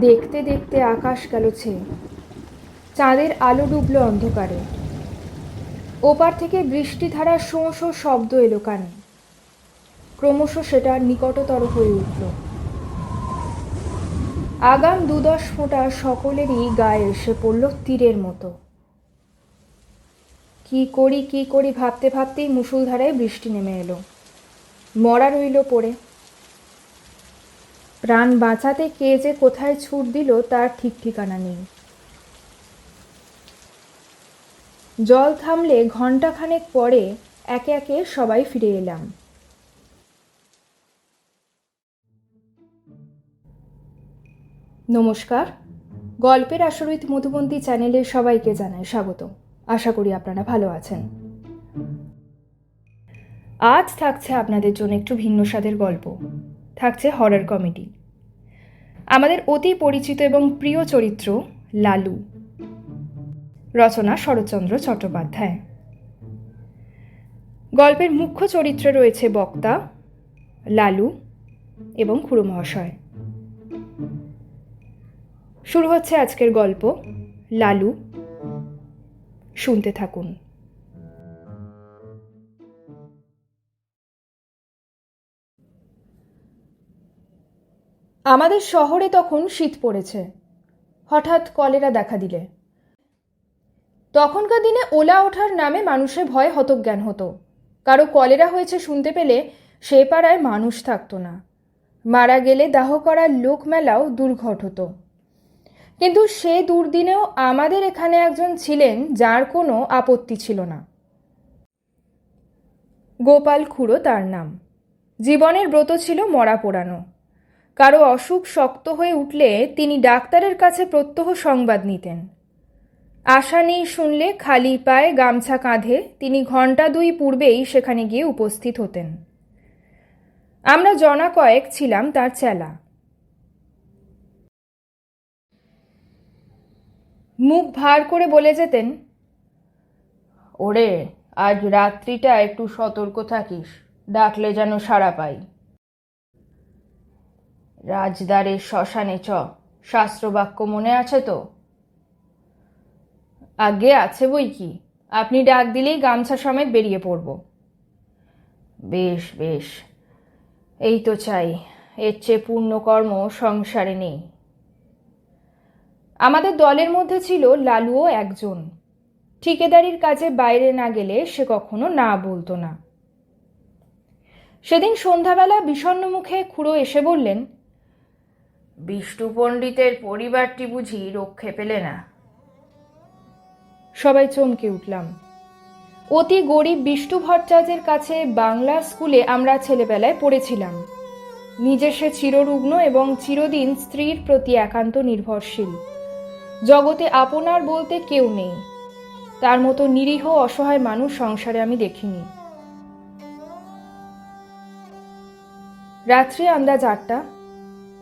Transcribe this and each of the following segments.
দেখতে দেখতে আকাশ গেল ছেয়ে। চাঁদের আলো ডুবল অন্ধকারে। ওপার থেকে বৃষ্টিধারার শোঁ শোঁ শব্দ এলো কানে। ক্রমশ সেটা নিকটতর হয়ে উঠল। আগাম দুদশ ফোঁটা সকলেরই গায়ে এসে পড়ল তীরের মতো। কি করি কি করি ভাবতে ভাবতেই মুষলধারায় বৃষ্টি নেমে এলো। মরা রইল পড়ে। প্রাণ বাঁচাতে কে যে কোথায় ছুট দিল তার ঠিক ঠিকানা নেই। জল থামলে ঘণ্টাখানেক পরে একে একে সবাই ফিরে এলাম। নমস্কার। গল্পের আসরিত মধুবন্তী চ্যানেলে সবাইকে জানাই স্বাগত আশা করি আপনারা ভালো আছেন। আজ থাকছে আপনাদের জন্য একটু ভিন্ন স্বাদের গল্প। থাকছে হরর কমেডি আমাদের অতি পরিচিত এবং প্রিয় চরিত্র লালু। রচনা শরৎচন্দ্র চট্টোপাধ্যায়। গল্পের মুখ্য চরিত্রে রয়েছে বক্তা, লালু এবং খুড়ো মহাশয়। শুরু হচ্ছে আজকের গল্প, লালু। শুনতে থাকুন। আমাদের শহরে তখন শীত পড়েছে। হঠাৎ কলেরা দেখা দিলে। তখনকার দিনে ওলা ওঠার নামে মানুষের ভয়ে হতজ্ঞান হতো। কারও কলেরা হয়েছে শুনতে পেলে সে পাড়ায় মানুষ থাকতো না। মারা গেলে দাহ করার লোক মেলাও দুর্ঘট হতো। কিন্তু সে দুর্দিনেও আমাদের এখানে একজন ছিলেন যার কোনো আপত্তি ছিল না। গোপাল খুড়ো তার নাম। জীবনের ব্রত ছিল মরা পোড়ানো। কারও অসুখ শক্ত হয়ে উঠলে তিনি ডাক্তারের কাছে প্রত্যহ সংবাদ নিতেন। আশা নেই শুনলে খালি পায়ে গামছা কাঁধে তিনি ঘণ্টা দুই পূর্বেই সেখানে গিয়ে উপস্থিত হতেন। আমরা জনা কয়েক ছিলাম তার চেলা। মুখ ভার করে বলে যেতেন, ওরে, আজ রাত্রিটা একটু সতর্ক থাকিস, ডাকলে যেন সাড়া পাই। রাজদারের শ্মশানে চ। শাস্ত্রবাক্য মনে আছে তো? আগে আছে বই কি? আপনি ডাক দিলেই গামছা সমেত বেরিয়ে পড়ব। বেশ বেশ। এই তো চাই। এর চেয়ে পূর্ণকর্ম সংসারে নেই। আমাদের দলের মধ্যে ছিল লালুও একজন। ঠিকেদারির কাজে বাইরে না গেলে সে কখনো না বলতো না। সেদিন সন্ধ্যাবেলা বিষণ্ণ মুখে খুড়ো এসে বললেন বিষ্ণু পণ্ডিতের পরিবারটি বুঝি রক্ষে পেলে না। সবাই চমকে উঠলাম। অতি গরিব বিষ্ণু ভট্টাচার্যের কাছে বাংলা স্কুলে আমরা ছেলেবেলায় পড়েছিলাম। নিজে সে চিররুগ্ন এবং চিরদিন স্ত্রীর প্রতি একান্ত নির্ভরশীল। জগতে আপনার বলতে কেউ নেই। তার মতো নিরীহ অসহায় মানুষ সংসারে আমি দেখিনি। রাত্রি আন্দাজ আটটা।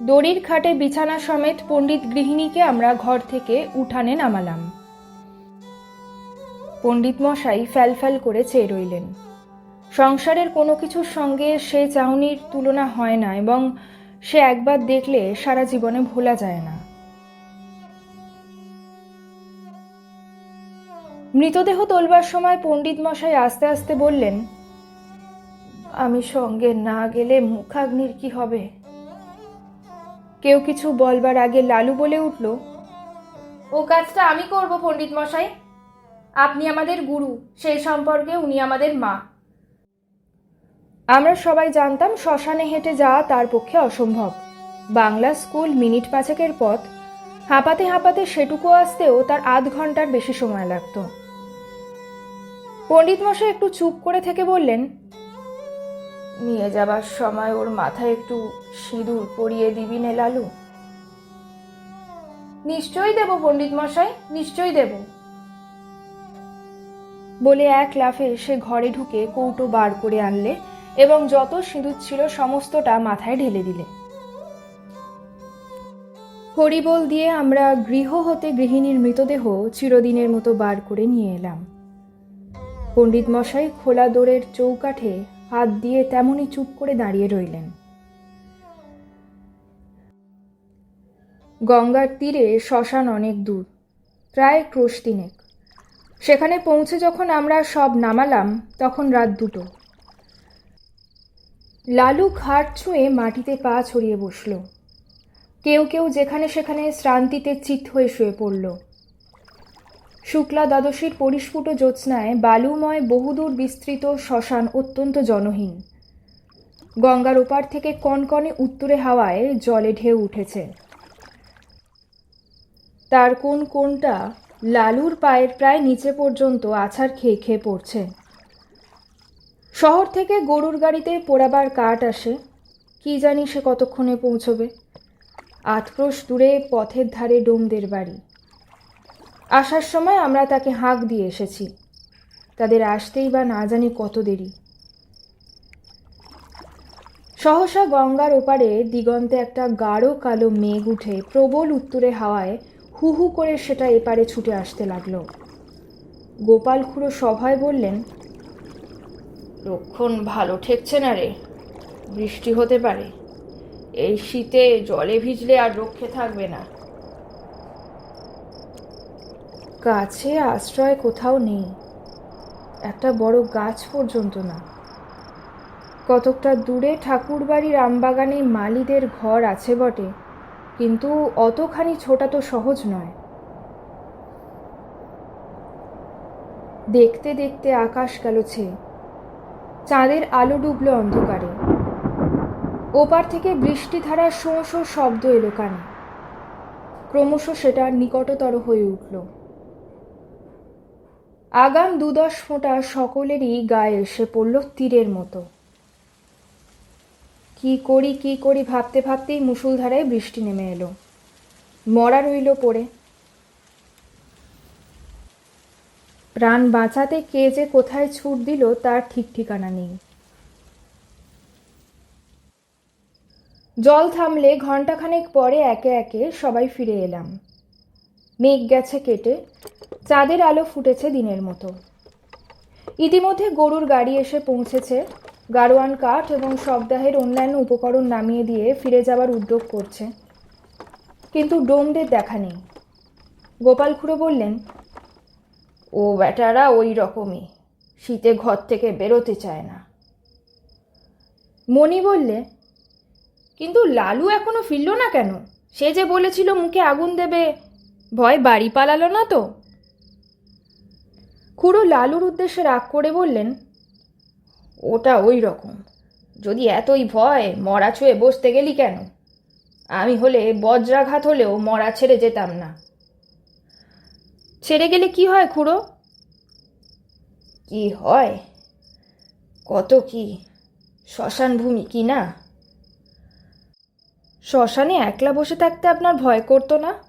দড়ির খাটে বিছানা সমেত পণ্ডিত গৃহিণীকে আমরা ঘর থেকে উঠানে নামালাম। পণ্ডিত মশাই ফ্যাল ফ্যাল করে চেয়ে রইলেন। সংসারের কোনো কিছুর সঙ্গে সে চাউনির তুলনা হয় না এবং সে একবার দেখলে সারা জীবনে ভোলা যায় না। মৃতদেহ তোলবার সময় পণ্ডিত মশাই আস্তে আস্তে বললেন, আমি সঙ্গে না গেলে মুখাগ্নির কি হবে? কেউ কিছু বলবার আগে লালু বলে উঠল, ও কাজটা আমি করব, পণ্ডিত মশাই। আপনি আমাদের গুরু, সেই সম্পর্কে উনি আমাদের মা। আমরা সবাই জানতাম শ্মশানে হেঁটে যাওয়া তার পক্ষে অসম্ভব। বাংলা স্কুল মিনিট পাঁচেকের পথ। হাঁপাতে হাঁপাতে সেটুকু আসতেও তার আধ ঘণ্টার বেশি সময় লাগত। পণ্ডিত মশাই একটু চুপ করে থেকে বললেন নিয়ে যাবার সময় ওর মাথায় একটু সিঁদুর পরিয়ে দিবি নে লালু? নিশ্চয়ই দেব পণ্ডিত মশাই, নিশ্চয়ই দেব। বলে এক লাফে সে ঘরে ঢুকে কৌটো বার করে আনলে এবং যত সিঁদুর ছিল সমস্তটা মাথায় ঢেলে দিলে। হরিবোল দিয়ে আমরা গৃহ হতে গৃহিণীর মৃতদেহ চিরদিনের মতো বার করে নিয়ে এলাম। পণ্ডিত মশাই খোলা দোরের চৌকাঠে হাত দিয়ে তেমনই চুপ করে দাঁড়িয়ে রইলেন। গঙ্গার তীরে শ্মশান অনেক দূর, প্রায় ক্রোশ তিনেক সেখানে পৌঁছে যখন আমরা সব নামালাম, তখন রাত দুটো। লালু খাট ছুঁয়ে মাটিতে পা ছড়িয়ে বসল। কেউ কেউ যেখানে সেখানে শ্রান্তিতে চিত হয়ে শুয়ে পড়ল। শুক্লা দ্বাদশীর পরিস্ফুট জ্যোৎস্নায় বালুময় বহুদূর বিস্তৃত শ্মশান অত্যন্ত জনহীন। গঙ্গার ওপার থেকে কনকনে উত্তরে হাওয়ায় জলে ঢেউ উঠেছে। তার কোন কোনটা লালুর পায়ের প্রায় নিচে পর্যন্ত আছাড় খেয়ে খেয়ে পড়ছে। শহর থেকে গরুর গাড়িতে পোড়াবার কাঠ আসে, কি জানি সে কতক্ষণে পৌঁছবে। আটক্রোশ দূরে পথের ধারে ডোমদের বাড়ি। আসার সময় আমরা তাকে হাঁক দিয়ে এসেছি। তাদের আসতেই বা না জানি কত দেরি। সহসা গঙ্গার ওপারে দিগন্তে একটা গাঢ় কালো মেঘ উঠে প্রবল উত্তরে হাওয়ায় হু হু করে সেটা এপারে ছুটে আসতে লাগল। গোপাল খুড়ো সভায় বললেন, লক্ষণ ভালো ঠেকছে না রে, বৃষ্টি হতে পারে। এই শীতে জলে ভিজলে আর রক্ষে থাকবে না। কাছে আশ্রয় কোথাও নেই। একটা বড় গাছ পর্যন্ত না। কতকটা দূরে ঠাকুরবাড়ির আমবাগানে মালিদের ঘর আছে বটে, কিন্তু অতখানি ছোটা তো সহজ নয়। দেখতে দেখতে আকাশ গেল ছেয়ে চাঁদের আলো ডুবলো অন্ধকারে। ওপার থেকে বৃষ্টিধারা শোঁ শোঁ শব্দ এলো কানে। ক্রমশ সেটা নিকটতর হয়ে উঠল। আগাম দুদশ ফোঁটা সকলেরই গায়ে এসে পড়ল তীরের মতো। কি করি কি করি ভাবতে ভাবতেই মুসুলধারায় বৃষ্টি নেমে এলো। মরা রইল পড়ে। প্রাণ বাঁচাতে কে যে কোথায় ছুট দিল তার ঠিক ঠিকানা নেই। জল থামলে ঘন্টাখানেক পরে একে একে সবাই ফিরে এলাম। মেঘ গেছে কেটে, চাঁদের আলো ফুটেছে দিনের মতো। ইতিমধ্যে গরুর গাড়ি এসে পৌঁছেছে, গাড়োয়ান কাঠ এবং সপ্তাহের অন্যান্য উপকরণ নামিয়ে দিয়ে ফিরে যাবার উদ্যোগ করছে। কিন্তু ডোমদের দেখা নেই। গোপাল খুড়ো বললেন, ও বেটারা ওই রকমই, শীতে ঘর থেকে বেরোতে চায় না। মণি বললে, কিন্তু লালু এখনও ফিরল না কেন? সে যে বলেছিল মুখে আগুন দেবে ভয় বাড়ি পালালো না তো? খুড়ো লালুর উদ্দেশ্যে রাগ করে বললেন, ওটা ওই রকম। যদি এতই ভয়, মরা ছুঁয়ে বসতে গেলি কেন? আমি হলে বজ্রাঘাত হলেও মরা ছেড়ে যেতাম না। ছেড়ে গেলে কি হয় খুড়ো? কি হয়? কত কি? শ্মশান ভূমি কি না? শ্মশানে একলা বসে থাকতে আপনার ভয় করতো না?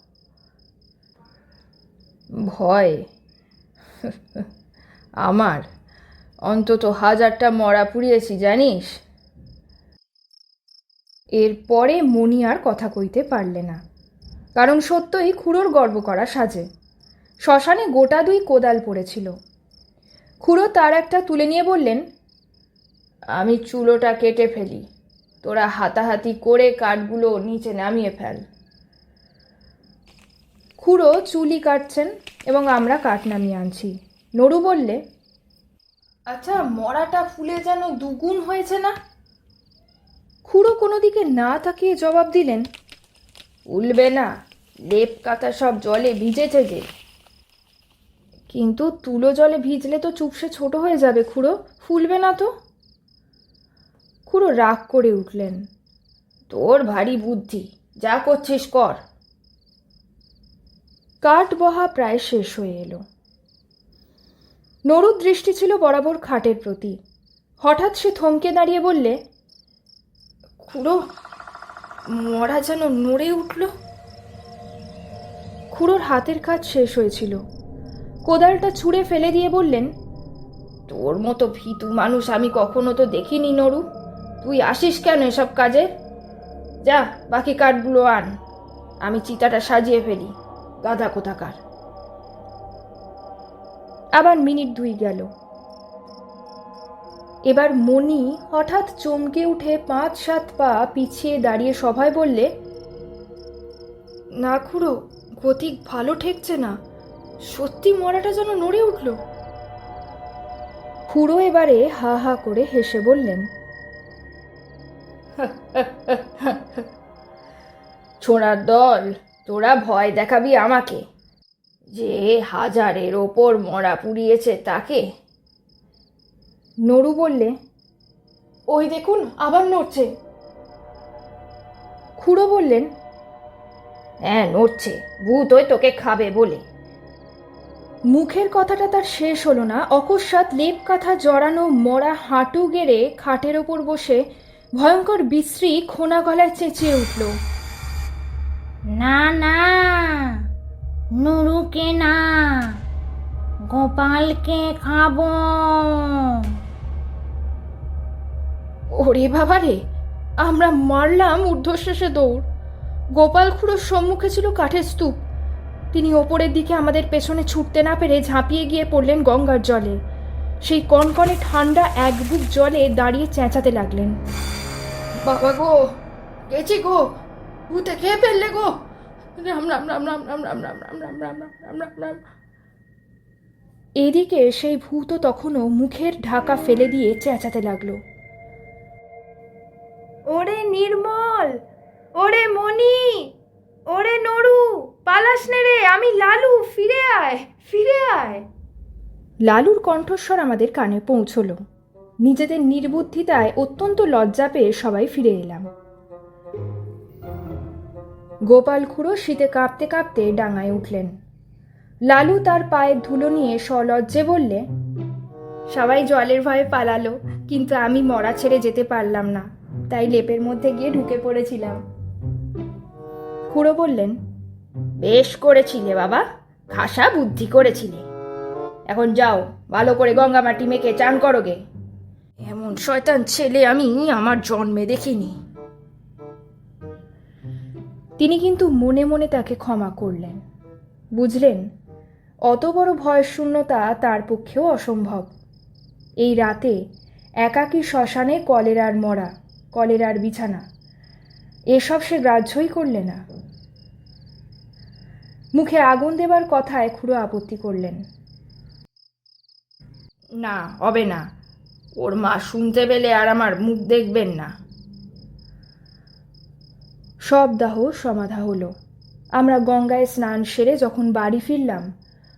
ভয়। আমার? অন্তত হাজারটা মরা পুড়িয়েছি, জানিস? এরপরে মণি আর কথা কইতে পারলে না। কারণ সত্যই খুড়োর গর্ব করা সাজে। শ্মশানে গোটা দুই কোদাল পড়েছিল। খুড়ো তার একটা তুলে নিয়ে বললেন, আমি চুলোটা কেটে ফেলি। তোরা হাতাহাতি করে কাঠগুলো নিচে নামিয়ে ফেল। খুড়ো চুলি কাটছেন এবং আমরা কাঠ নামিয়ে আনছি। নড়ু বললে আচ্ছা মরাটা ফুলে যেন দুগুণ হয়েছে না? খুড়ো কোনো দিকে না তাকিয়ে জবাব দিলেন উলবে না লেপ কাতা সব জলে ভিজেছে যে। কিন্তু তুলো জলে ভিজলে তো চুপসে ছোট হয়ে যাবে খুড়ো ফুলবে না তো? খুড়ো রাগ করে উঠলেন তোর ভারী বুদ্ধি যা করছিস কর। কাঠ বহা প্রায় শেষ হয়ে এলো। নরুর দৃষ্টি ছিল বরাবর খাটের প্রতি। হঠাৎ সে থমকে দাঁড়িয়ে বললে, খুড়ো, মরা যেন নড়ে উঠল। খুড়োর হাতের কাজ শেষ হয়েছিল। কোদালটা ছুঁড়ে ফেলে দিয়ে বললেন, তোর মতো ভীতু মানুষ আমি কখনো তো দেখিনি নরু। তুই আসিস কেন এসব কাজে? যা, বাকি কাঠগুলো আন। আমি চিতাটা সাজিয়ে ফেলি। গাধা কোথাকার আবার মিনিট দুই গেল এবার মণি হঠাৎ চমকে উঠে পাঁচ সাত পা পিছিয়ে দাঁড়িয়ে সভায় বললে না খুড়ো গতিক ভালো ঠেকছে না সত্যি মরাটা যেন নড়ে উঠল খুড়ো এবারে হা হা করে হেসে বললেন ছোড়ার দল তোরা ভয় দেখাবি আমাকে। যে হাজারের ওপর মরা পুড়িয়েছে তাকে। নড়ু বললে, ওই দেখুন, আবার নড়ছে। খুড়ো বললেন হ্যাঁ নড়ছে ভূত ওই তোকে খাবে বলে। মুখের কথাটা তার শেষ হলো না। অকস্মাৎ লেপ কাঁথা জড়ানো মরা হাঁটু গেড়ে খাটের ওপর বসে ভয়ঙ্কর বিশ্রী খোনা গলায় চেঁচিয়ে উঠল। না না। নুরুকে না। গোপালকে খাব। ওরে বাবা রে আমরা মারলাম ঊর্ধ্বশ্বাসে দৌড়। গোপাল খুড়োর সম্মুখে ছিল কাঠের স্তূপ। তিনি ওপরের দিকে আমাদের পেছনে ছুটতে না পেরে ঝাঁপিয়ে গিয়ে পড়লেন গঙ্গার জলে। সেই কনকনে ঠান্ডা এক বুক জলে দাঁড়িয়ে চেঁচাতে লাগলেন। বাবা গো গেছি গো। ভূতে খেয়ে ফেললে গো রাম রাম রাম রাম রাম রাম রাম রাম রাম রাম রাম রাম রাম রাম এদিকে সেই ভূত তখনও মুখের ঢাকা ফেলে দিয়ে চেঁচাতে লাগল ওরে নির্মল ওরে মণি ওরে নড়ু পালাস নে রে আমি লালু ফিরে আয় ফিরে আয় লালুর কণ্ঠস্বর আমাদের কানে পৌঁছলো নিজেদের নির্বুদ্ধিতায় অত্যন্ত লজ্জা পেয়ে সবাই ফিরে এলাম গোপাল খুড়ো শীতে কাঁপতে কাঁপতে ডাঙায় উঠলেন। লালু তার পায়ের ধুলো নিয়ে সলজ্জে বললে, সবাই জলের ভয়ে পালালো, কিন্তু আমি মরা ছেড়ে যেতে পারলাম না। তাই লেপের মধ্যে গিয়ে ঢুকে পড়েছিলাম। খুড়ো বললেন, বেশ করেছিলে বাবা, খাসা বুদ্ধি করেছিলে এখন যাও, ভালো করে গঙ্গা মাটি মেখে চান করো গে। এমন শয়তান ছেলে আমি আমার জন্মে দেখিনি। তিনি কিন্তু মনে মনে তাকে ক্ষমা করলেন। বুঝলেন, অত বড় ভয়শূন্যতা তার পক্ষেও অসম্ভব। এই রাতে একাকী শ্মশানে কলেরার মরা, কলেরার বিছানা, এসব সে গ্রাহ্যই করলে না। মুখে আগুন দেবার কথায় খুড়ো আপত্তি করলেন। না, হবে না। ওর মা শুনতে পেলে আর আমার মুখ দেখবেন না। সব দাহ সমাধা হলো। আমরা গঙ্গায় স্নান সেরে যখন বাড়ি ফিরলাম,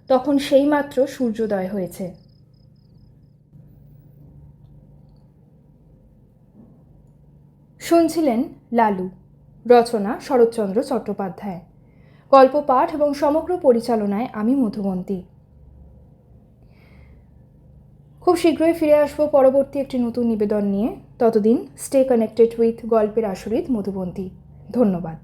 তখন সেইমাত্র সূর্যোদয় হয়েছে। শুনছিলেন লালু, রচনা শরৎচন্দ্র চট্টোপাধ্যায়। গল্প পাঠ এবং সমগ্র পরিচালনায় আমি মধুবন্তী খুব শীঘ্রই ফিরে আসব পরবর্তী একটি নতুন নিবেদন নিয়ে। ততদিন স্টে কানেক্টেড উইথ গল্পের আসরিত মধুবন্তী ধন্যবাদ।